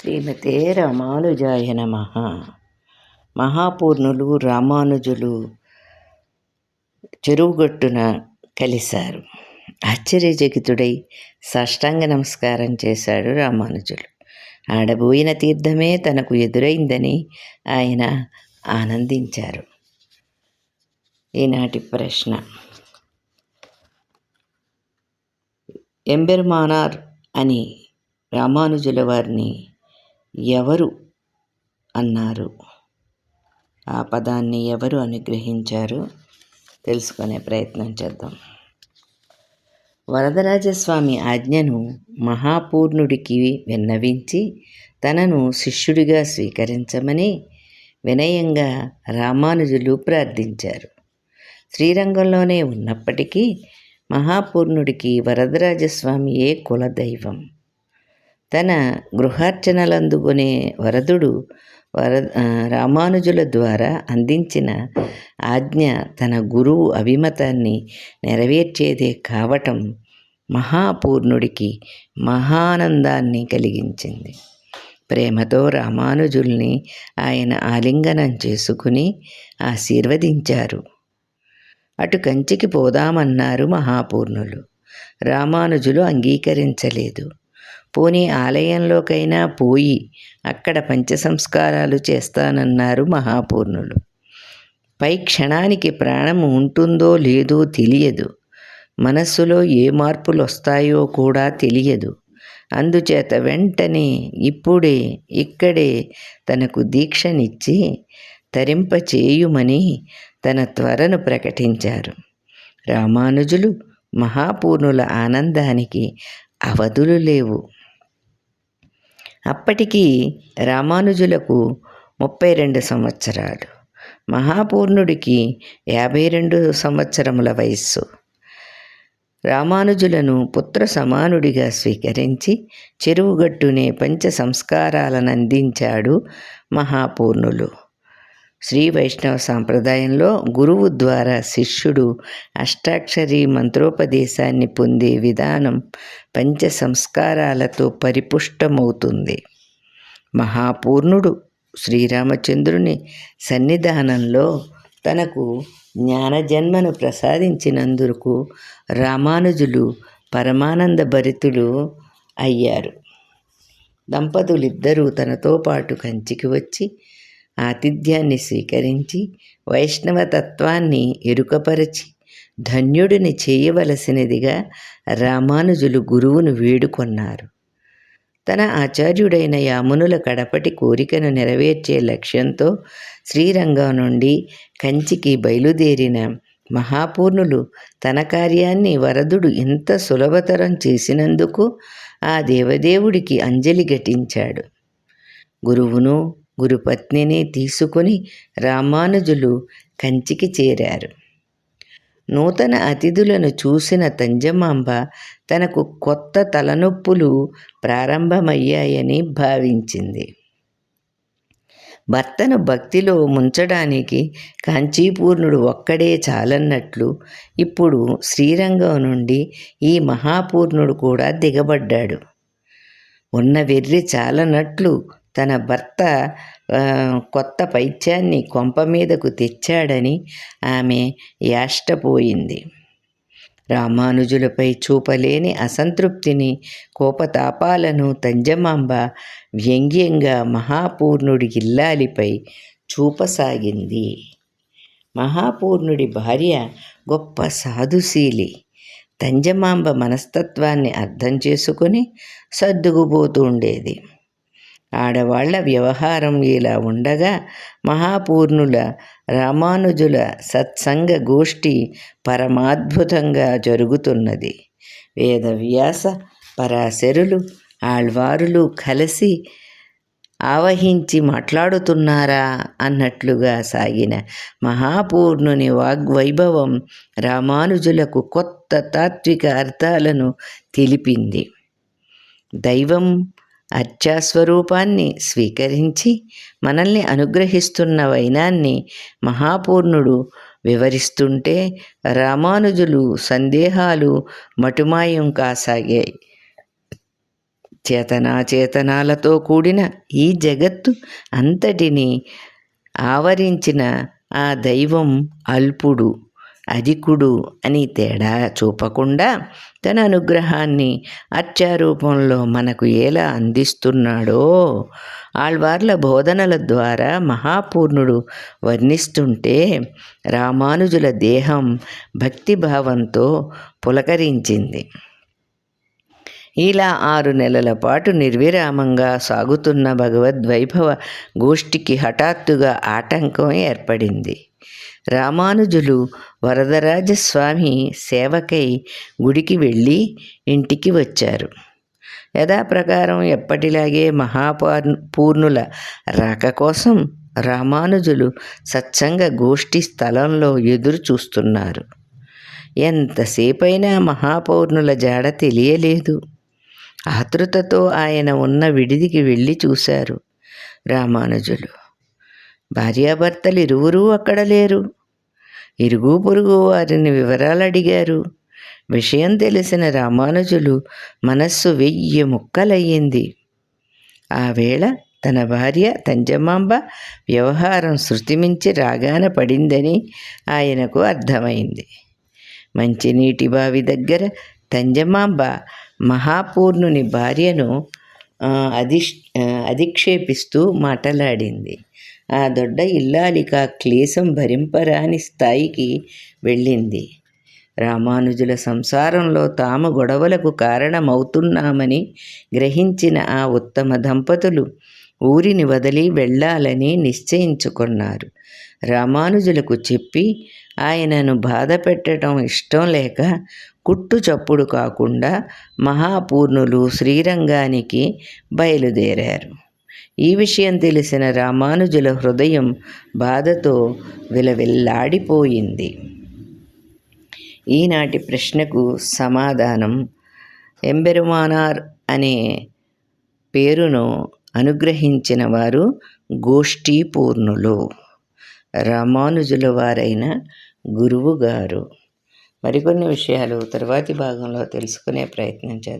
శ్రీమతే రామానుజాయ నమ. మహాపూర్ణులు రామానుజులు చెరువుగట్టున కలిశారు. ఆశ్చర్యజగితుడై సాష్టాంగ నమస్కారం చేశాడు రామానుజులు. ఆడబోయిన తీర్థమే తనకు ఎదురైందని ఆయన ఆనందించారు. ఈనాటి ప్రశ్న. ఎంబెర్మానార్ అని రామానుజుల వారిని ఎవరు? అన్నారు. ఆ పదాన్ని ఎవరు అనుగ్రహించారు? తెలుసుకునే ప్రయత్నం చేద్దాం. వరదరాజస్వామి ఆజ్ఞను మహాపూర్ణుడికి విన్నవించి తనను శిష్యుడిగా స్వీకరించమని వినయంగా రామానుజులు ప్రార్థించారు. శ్రీరంగంలోనే ఉన్నప్పటికీ మహాపూర్ణుడికి వరదరాజస్వామియే కులదైవం. తన గృహార్చనలందుకునే వరదుడు వర రామానుజుల ద్వారా అందించిన ఆజ్ఞ తన గురువు అభిమతాన్ని నెరవేర్చేదే కావటం మహాపూర్ణుడికి మహానందాన్ని కలిగించింది. ప్రేమతో రామానుజుల్ని ఆయన ఆలింగనం చేసుకుని ఆశీర్వదించారు. అటు కంచికి పోదామన్నారు మహాపూర్ణులు. రామానుజులు అంగీకరించలేదు. పోనీ ఆలయంలోకైనా పోయి అక్కడ పంచసంస్కారాలు చేస్తానన్నారు మహాపూర్ణులు. పై క్షణానికి ప్రాణం ఉంటుందో లేదో తెలియదు. మనస్సులో ఏ మార్పులు వస్తాయో కూడా తెలియదు. అందుచేత వెంటనే ఇప్పుడే ఇక్కడే తనకు దీక్షనిచ్చి తరింపచేయుమని తన త్వరను ప్రకటించారు. రామానుజులు మహాపూర్ణుల ఆనందానికి అవధులు లేవు. అప్పటికి రామానుజులకు ముప్పై రెండు సంవత్సరాలు. మహాపూర్ణుడికి యాభై రెండు సంవత్సరముల వయస్సు. రామానుజులను పుత్ర సమానుడిగా స్వీకరించి చెరువుగట్టునే పంచ సంస్కారాలను అందించాడు మహాపూర్ణులు. శ్రీ వైష్ణవ సాంప్రదాయంలో గురువు ద్వారా శిష్యుడు అష్టాక్షరి మంత్రోపదేశాన్ని పొందే విధానం పంచ సంస్కారాలతో పరిపుష్టమవుతుంది. మహాపూర్ణుడు శ్రీరామచంద్రుని సన్నిధానంలో తనకు జ్ఞానజన్మను ప్రసాదించినందుకు రామానుజులు పరమానంద భరితులు అయ్యారు. దంపతులిద్దరూ తనతో పాటు కంచికి వచ్చి ఆతిథ్యాన్ని స్వీకరించి వైష్ణవ తత్వాన్ని ఎరుకపరచి ధన్యుడిని చేయవలసినదిగా రామానుజులు గురువును వేడుకొన్నారు. తన ఆచార్యుడైన యామునుల కడపటి కోరికను నెరవేర్చే లక్ష్యంతో శ్రీరంగం నుండి కంచికి బయలుదేరిన మహాపూర్ణులు తన కార్యాన్ని వరదుడు ఇంత సులభతరం చేసినందుకు ఆ దేవదేవుడికి అంజలి ఘటించాడు. గురువును గురుపత్నిని తీసుకుని రామానుజులు కంచికి చేరారు. నూతన అతిథులను చూసిన తంజమాంబ తనకు కొత్త తలనొప్పులు ప్రారంభమయ్యాయని భావించింది. భర్తను భక్తిలో ముంచడానికి కాంచీపూర్ణుడు ఒక్కడే చాలన్నట్లు ఇప్పుడు శ్రీరంగం నుండి ఈ మహాపూర్ణుడు కూడా దిగబడ్డాడు. ఉన్న వెర్రి చాలనట్లు తన భర్త కొత్త పైత్యాన్ని కొంప మీదకు తెచ్చాడని ఆమె యాష్టపోయింది. రామానుజులపై చూపలేని అసంతృప్తిని కోపతాపాలను తంజమాంబ వ్యంగ్యంగా మహాపూర్ణుడి ఇల్లాలిపై చూపసాగింది. మహాపూర్ణుడి భార్య గొప్ప సాధుశీలి. తంజమాంబ మనస్తత్వాన్ని అర్థం చేసుకుని సర్దుకుపోతుండేది ఆడవాళ్ళ వ్యవహారం ఇలా ఉండగా మహాపూర్ణుల రామానుజుల సత్సంగ గోష్ఠి పరమాద్భుతంగా జరుగుతున్నది. వేదవ్యాస పరాశరులు ఆళ్వారులు కలిసి ఆవహించి మాట్లాడుతున్నారా అన్నట్లుగా సాగిన మహాపూర్ణుని వాగ్వైభవం రామానుజులకు కొత్త తాత్విక అర్థాలను తెలిపింది. దైవం అర్చాస్వరూపాన్ని స్వీకరించి మనల్ని అనుగ్రహిస్తున్న వైనాన్ని మహాపూర్ణుడు వివరిస్తుంటే రామానుజులు సందేహాలు మటుమాయం కాసాగాయి. చేతనాచేతనాలతో కూడిన ఈ జగత్తు అంతటిని ఆవరించిన ఆ దైవం అల్పుడు. అధికుడు అని తేడా చూపకుండా తన అనుగ్రహాన్ని అత్యారూపంలో మనకు ఎలా అందిస్తున్నాడో ఆళ్వార్ల బోధనల ద్వారా మహాపూర్ణుడు వర్ణిస్తుంటే రామానుజుల దేహం భక్తిభావంతో పులకరించింది. ఇలా ఆరు నెలల పాటు నిర్విరామంగా సాగుతున్న భగవద్వైభవ గోష్ఠికి హఠాత్తుగా ఆటంకం ఏర్పడింది. రామానుజులు వరదరాజస్వామి సేవకై గుడికి వెళ్ళి ఇంటికి వచ్చారు. యథాప్రకారం ఎప్పటిలాగే మహాపూర్ పూర్ణుల రాక కోసం రామానుజులు సత్సంగ గోష్ఠి స్థలంలో ఎదురు చూస్తున్నారు. ఎంతసేపైనా మహాపౌర్ణుల జాడ తెలియలేదు. ఆతృతతో ఆయన ఉన్న విడిదికి వెళ్ళి చూశారు రామానుజులు. భార్యాభర్తలు ఇరువురూ అక్కడ లేరు. ఇరుగు పొరుగు వారిని వివరాలు అడిగారు విషయం తెలిసిన రామానుజులు మనస్సు వెయ్యి ముక్కలయ్యింది. ఆ వేళ తన భార్య తంజమాంబ వ్యవహారం శృతిమించి రాగాన పడిందని ఆయనకు అర్థమైంది. మంచినీటి బావి దగ్గర తంజమాంబ మహాపూర్ణుని భార్యను అధిష్ అధిక్షేపిస్తూ మాట్లాడింది. ఆ దొడ్డ ఇల్లాలిక క్లేశం భరింపరాని స్థాయికి వెళ్ళింది. రామానుజుల సంసారంలో తాము గొడవలకు కారణమవుతున్నామని గ్రహించిన ఆ ఉత్తమ దంపతులు ఊరిని వదిలి వెళ్ళాలని నిశ్చయించుకున్నారు. రామానుజులకు చెప్పి ఆయనను బాధ పెట్టడం ఇష్టం లేక కుట్టు చప్పుడు కాకుండా మహాపూర్ణులు శ్రీరంగానికి బయలుదేరారు. ఈ విషయం తెలిసిన రామానుజుల హృదయం బాధతో విలవిల్లాడిపోయింది. ఈనాటి ప్రశ్నకు సమాధానం ఎంబెరుమానార్ అనే పేరును అనుగ్రహించిన వారు గోష్ఠీపూర్ణులు. రామానుజుల వారైన గురువు గారు మరికొన్ని విషయాలు తర్వాతి భాగంలో తెలుసుకునే ప్రయత్నం చేద్దాం.